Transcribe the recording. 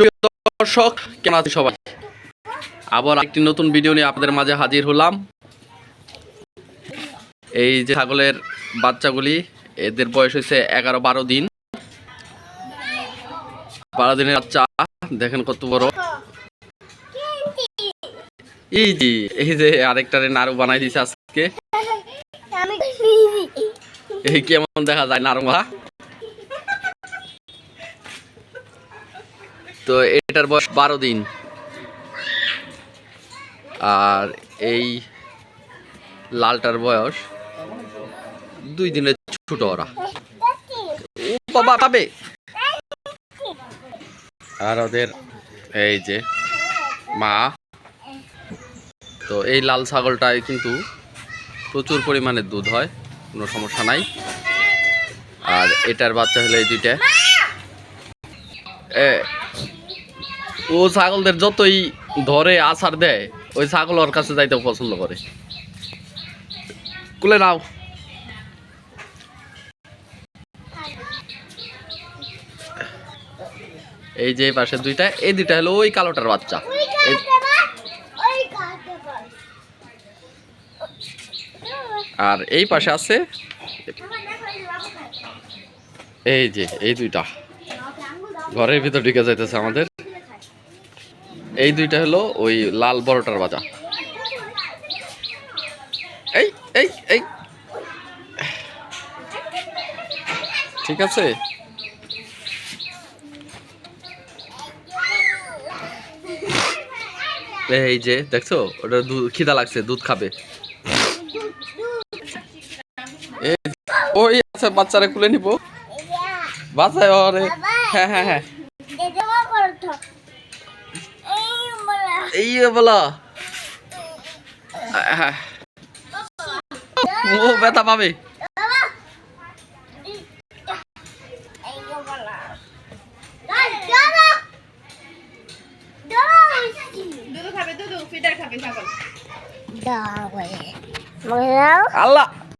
সুপ্রিয় দর্শক কেমন আছেন সবাই? আবার একটি নতুন ভিডিও নিয়ে আপনাদের মাঝে হাজির হলাম। এই যে ছাগলের বাচ্চাগুলি এদের বয়স হয়েছে এগারো বারো দিন। বারো দিনের বাচ্চা দেখেন কত বড়। এই যে এই যে আরেকটারে নাড়ু বানাই দিছে আজকে। এই কেমন দেখা যায় নারমা তো এটার বয়স বারো দিন। আর এই লালটার বয়স দুই দিনের ছোট ওরা। বাবা পাবে আর ওদের এই যে মা, তো এই লাল ছাগলটায় কিন্তু প্রচুর পরিমাণে দুধ হয়, কোনো সমস্যা নাই। আর এটার বাচ্চা হলে এই দুইটা। ও ছাগলদের যতই ধরে আছাড় দেয় ওই ছাগল ওর কাছে যাইতে পছন্দ করে। কুলে নাও। এই যে পাশে দুইটা এই দুইটা হলো ওই কালোটার বাচ্চা। আর এই পাশে আছে এই যে এই দুইটা। ঘরের ভিতর ঢুকে যাইতেছে আমাদের। এই দুইটা হলো ওই লাল বড়টার বাজা এই এই এই। ঠিক আছে? এই যে, দেখছ? ওটা দুধ খিদা লাগছে, দুধ খাবে। ওই আছে, বাচ্চারে খুলে নিব। বাচ্চায় ওরে হ্যাঁ হ্যাঁ হ্যাঁ। এই বলা হ্যাঁ ও ব্যথা পাবে দুধ খাবে দুধ ফিডার খাবে ছাগল আল্লাহ